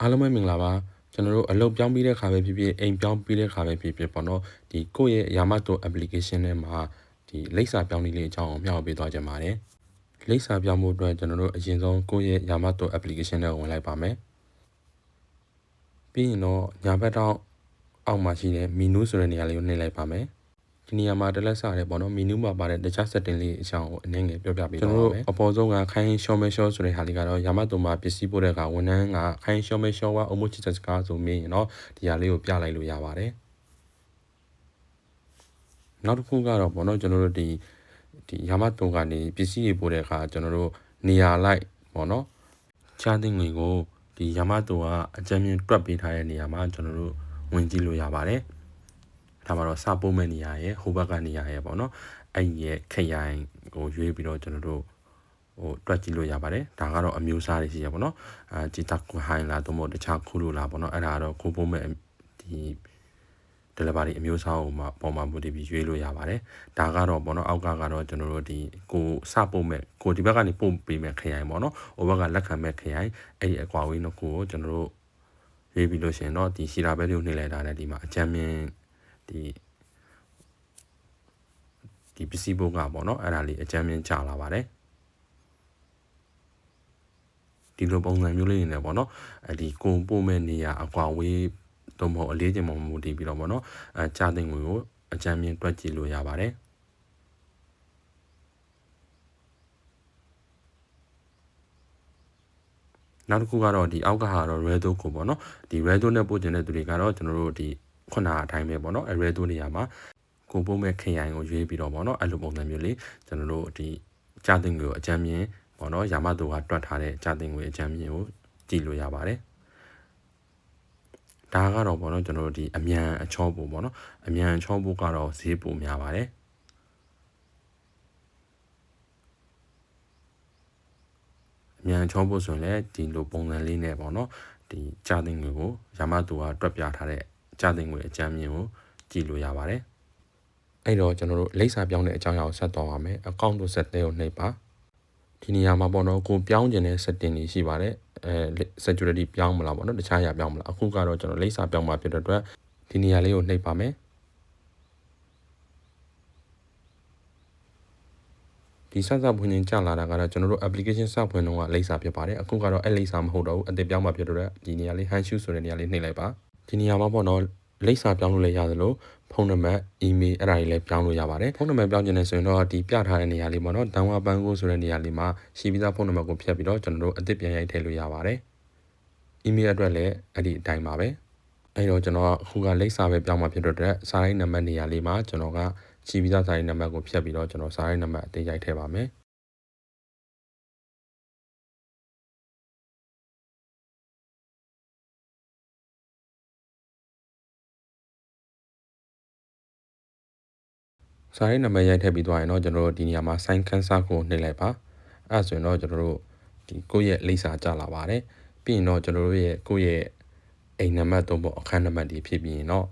အားလုံးပဲမင်္ဂလာပါကျွန်တော်တို့အလုပ်ပြောင်းပြီးတဲ့ခါပဲဖြစ်ဖြစ်အိမ်ပြောင်းပြီးတဲ့ခါပဲဖြစ်ဖြစ်ပေါ့နော်ဒီကိုယ့်ရဲ့ Yamato application ထဲမှာဒီလိပ်စာပြောင်းနည်းလေးအကြောင်းကိုမျှဝေပေးသွားကြပါမယ်လိပ်စာပြောင်းဖို့အတွက်ကျွန်တော်တို့အရင်ဆုံးကိုယ့်ရဲ့ Yamato application ထဲကိုဝင်လိုက်ပါမယ်ပြီးရင်တော့ညာဘက်တော့အောက်မှာရှိတဲ့ menu ဆိုတဲ့နေရာလေးကိုနှိပ်လိုက်ပါမယ် ဒီနေရာမှာတလက်စားတယ်ပေါ့နော်မီနူးမှာပါတဲ့တခြား setting လေးအကြောင်းကိုအနည်းငယ်ပြောပြပေးပါမယ်ကျွန်တော်တို့အပေါ်ဆုံးကခိုင်းရှော့မဲရှော့ဆိုတဲ့ဟာလေးကတော့ယာမတ်တုံမှာပစ္စည်းပို့တဲ့ကဝန်ထမ်းကခိုင်းရှော့မဲရှော့ဝါအမှုချစ်စကားဆိုမြင်ရင်တော့ဒီဟာလေးကိုပြလိုက်လို့ရပါတယ်နောက်တစ်ခုကတော့ပေါ့နော်ကျွန်တော်တို့ဒီဒီယာမတ်တုံကနေပစ္စည်းတွေပို့တဲ့အခါကျွန်တော်တို့နေရာလိုက်ပေါ့နော်ချားတဲ့ငွေကိုဒီယာမတ်တုံကအကြမ်းမြင့်တွက်ပေးထားတဲ့နေရာမှာကျွန်တော်တို့ဝင်ကြည့်လို့ရပါတယ် ဒါမှတော့စပို့မဲ့နေရာရဲ့ဟိုဘက်ကနေရာရဲ့ပေါ့နော်အဲ့ဒီရဲ့ခရိုင်ကိုရွေးပြီးတော့ကျွန်တော်တို့ဟိုတွက်ကြည့်လို့ရပါတယ်ဒါကတော့အမျိုးအစားတွေရှိရပေါ့နော်အာဂျီတာဟိုင်းလာတော့မဟုတ်တခြားခုလိုလာပေါ့နော်အဲ့ဒါကတော့ကိုပို့မဲ့ဒီ delivery အမျိုးအစားကိုမှပုံမှန်မူတည်ပြီးရွေးလို့ရပါတယ်ဒါကတော့ပေါ့နော်အောက်ကကတော့ကျွန်တော်တို့ဒီကိုစပို့မဲ့ကိုဒီဘက်ကနေပို့ပေးမဲ့ခရိုင်ပေါ့နော်ဟိုဘက်ကလက်ခံမဲ့ခရိုင်အဲ့ဒီအကွာဝေးနှစ်ခုကိုကျွန်တော်တို့ရွေးပြီးလို့ရှိရင်တော့ဒီရှီရာဘဲလေးကိုနှိမ့်လိုက်တာနဲ့ဒီမှာအကြမ်းမြင် ဒီဒီပစ္စည်းဘုတ်ကပေါ့နော်အဲ့ဒါလေးအကြမ်းမြင်ကြလာပါတယ်ဒီလိုပုံစံမျိုးလေးနေနဲ့ပေါ့နော်အဲ့ဒီကိုပို့မဲ့နေရအကွာဝေးတော့မဟုတ်အလေးချိန်မှာမူတည်ပြီးတော့ပေါ့နော်အဲကြာသိငွေကိုအကြမ်းမြင်တွက်ကြည့်လို့ရပါတယ်နောက်တစ်ခုကတော့ဒီအောက်ကဟာတော့ Redo ကိုပေါ့နော်ဒီ Redo နဲ့ပို့ကျင်တဲ့သူတွေကတော့ကျွန်တော်တို့ဒီ ခုနအတိုင်းပဲပေါ့နော်အဲ Redo နေရာမှာကိုပို့မဲ့ခရိုင်ကိုရွေးပြီးတော့ပေါ့နော်အဲ့လိုပုံစံမျိုးလေးကျွန်တော်တို့ဒီကြာသိငွေကိုအကြမ်းမြင်ပေါ့နော်ယာမတူကတွက်ထားတဲ့ကြာသိငွေအကြမ်းမြင်ကိုကြည့်လို့ရပါတယ်ဒါကတော့ပေါ့နော်ကျွန်တော်တို့ဒီအမြန်အချောပို့ပေါ့နော်အမြန်အချောပို့ကတော့ဈေးပိုများပါတယ်အမြန်ချောဖို့ဆိုရင်လည်းဒီလိုပုံစံလေးနဲ့ပေါ့နော်ဒီကြာသိငွေကိုယာမတူကတွက်ပြထားတဲ့ ကြာသိငွေအကြမ်းမြင်ကိုကြည့်လို့ရပါတယ်အဲ့တော့ကျွန်တော်တို့လိပ်စာပြောင်းတဲ့အကြောင်းအရာကိုဆက်သွားပါမယ်အကောင့်တို့ဆက်တဲ့ကိုနှိပ်ပါဒီနေရာမှာပေါ့နော်ကိုပြောင်းကျင်တဲ့ setting တွေရှိပါတယ်အဲ security ပြောင်းမလားပေါ့နော်တခြားအရာပြောင်းမလားအခုကတော့ကျွန်တော်လိပ်စာပြောင်းမှာဖြစ်တဲ့အတွက်ဒီနေရာလေးကိုနှိပ်ပါမယ်ဒီစစဖွင့်ခြင်းကြာလာတာကတော့ကျွန်တော်တို့ application စဖွင့်တော့ကလိပ်စာဖြစ်ပါတယ်အခုကတော့အဲ့လိပ်စာမဟုတ်တော့ဘူးအသစ်ပြောင်းမှာဖြစ်တော့ဒီနေရာလေး hand shoe ဆိုတဲ့နေရာလေးနှိပ်လိုက်ပါ ဒီနေရာမှာပေါ့နော်လိပ်စာပြောင်းလို့လည်းရသလိုဖုန်းနံပါတ်အီးမေးလ်အဲ့ဒါတွေလည်းပြောင်းလို့ရပါတယ်ဖုန်းနံပါတ်ပြောင်းခြင်းနဲ့ဆိုရင်တော့ဒီပြထားတဲ့နေရာလေးပေါ့နော်ဒန်ဝါပန်းကိုဆိုတဲ့နေရာလေးမှာရှိပြီးသားဖုန်းနံပါတ်ကိုဖြတ်ပြီးတော့ကျွန်တော်တို့အသစ်ပြန်ရိုက်ထည့်လို့ရပါတယ်အီးမေးလ်အတွက်လည်းအဲ့ဒီအတိုင်းပါပဲအဲ့တော့ကျွန်တော်အခုကလိပ်စာပဲပြောင်းมาဖြစ်တော့တဲ့စာရိုက်နံပါတ်နေရာလေးမှာကျွန်တော်ကရှိပြီးသားစာရိုက်နံပါတ်ကိုဖြတ်ပြီးတော့ကျွန်တော်စာရိုက်နံပါတ်အသေးရိုက်ထည့်ပါမယ် စာရေးနံပါတ်ရိုက်ထည့်ပြီးသွားရင်တော့ကျွန်တော်တို့ဒီနေရာမှာ sign cancel ကိုနှိပ်လိုက်ပါအဲဆိုရင်တော့ကျွန်တော်တို့ဒီကိုယ့်ရဲ့လိပ်စာကြလာပါတယ်ပြီးရင်တော့ကျွန်တော်တို့ရဲ့ကိုယ့်ရဲ့အိမ်နံပါတ်သုံးဖို့အခန်းနံပါတ်ဒီဖြစ်ပြီးရင်တော့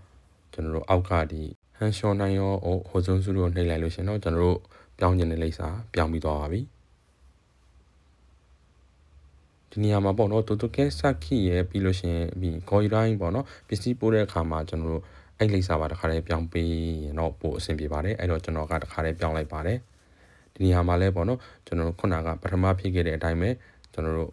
ကျွန်တော်တို့အောက်ကဒီဟန်ရှော်နိုင်ရောဟိုဆုံးစုလို့နှိပ်လိုက်လို့ရှင်တော့ကျွန်တော်တို့ပြောင်းကျင်တဲ့လိပ်စာပြောင်းပြီးသွားပါပြီဒီနေရာမှာပေါ့နော်တူတူကဲစခိရဲ့ပြီးလို့ရှင်ပြီးဂေါ်ရီတိုင်းပေါ့နော်ပစ္စည်းပို့တဲ့အခါမှာကျွန်တော်တို့ အဲ့လိပ်စာပါတခါတည်းပြောင်းပေးရင်တော့ပိုအဆင်ပြေပါတယ်အဲ့တော့ကျွန်တော်ကတခါတည်းပြောင်းလိုက်ပါတယ်ဒီနေရာမှာလဲပေါ့နော်ကျွန်တော်တို့ခုနကပထမဖြစ်ခဲ့တဲ့အတိုင်းပဲကျွန်တော်တို့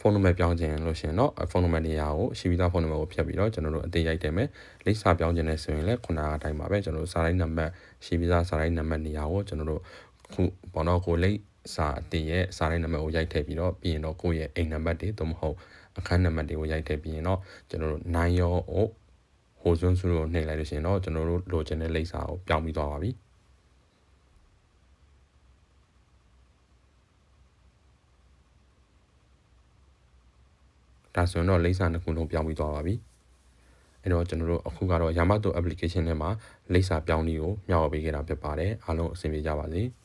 ဖုန်းနံပါတ်ပြောင်းခြင်းလို့ရှိရင်တော့ဖုန်းနံပါတ်နေရာကိုရှိပြီးသားဖုန်းနံပါတ်ကိုဖြတ်ပြီးတော့ကျွန်တော်တို့အသေးရိုက်တယ်မယ်လိပ်စာပြောင်းခြင်းလဲဆိုရင်လဲခုနကအတိုင်းပါပဲကျွန်တော်တို့စာတိုင်းနံပါတ်ရှိပြီးသားစာတိုင်းနံပါတ်နေရာကိုကျွန်တော်တို့ခုပေါ့နော်ကိုလိပ်စာအသေးရဲ့စာတိုင်းနံပါတ်ကိုရိုက်ထည့်ပြီးတော့ပြီးရင်တော့ကိုယ့်ရဲ့အိမ်နံပါတ်တွေသို့မဟုတ်အခန်းနံပါတ်တွေကိုရိုက်ထည့်ပြီးရင်တော့ကျွန်တော်တို့9ရော ဟိုစွန်းစုကိုနှိပ်လိုက်လို့ရှိရင်တော့ကျွန်တော်တို့လိုချင်တဲ့လိပ်စာကိုပြောင်းပြီးသွားပါပြီဒါဆိုရင်တော့လိပ်စာနှစ်ခုလုံးပြောင်းပြီးသွားပါပြီအဲ့တော့ကျွန်တော်တို့အခုကတော့ Yamato application ထဲမှာလိပ်စာပြောင်းနည်းကိုမျှဝေပေးခဲ့တာဖြစ်ပါတယ်အားလုံးအဆင်ပြေကြပါစေ။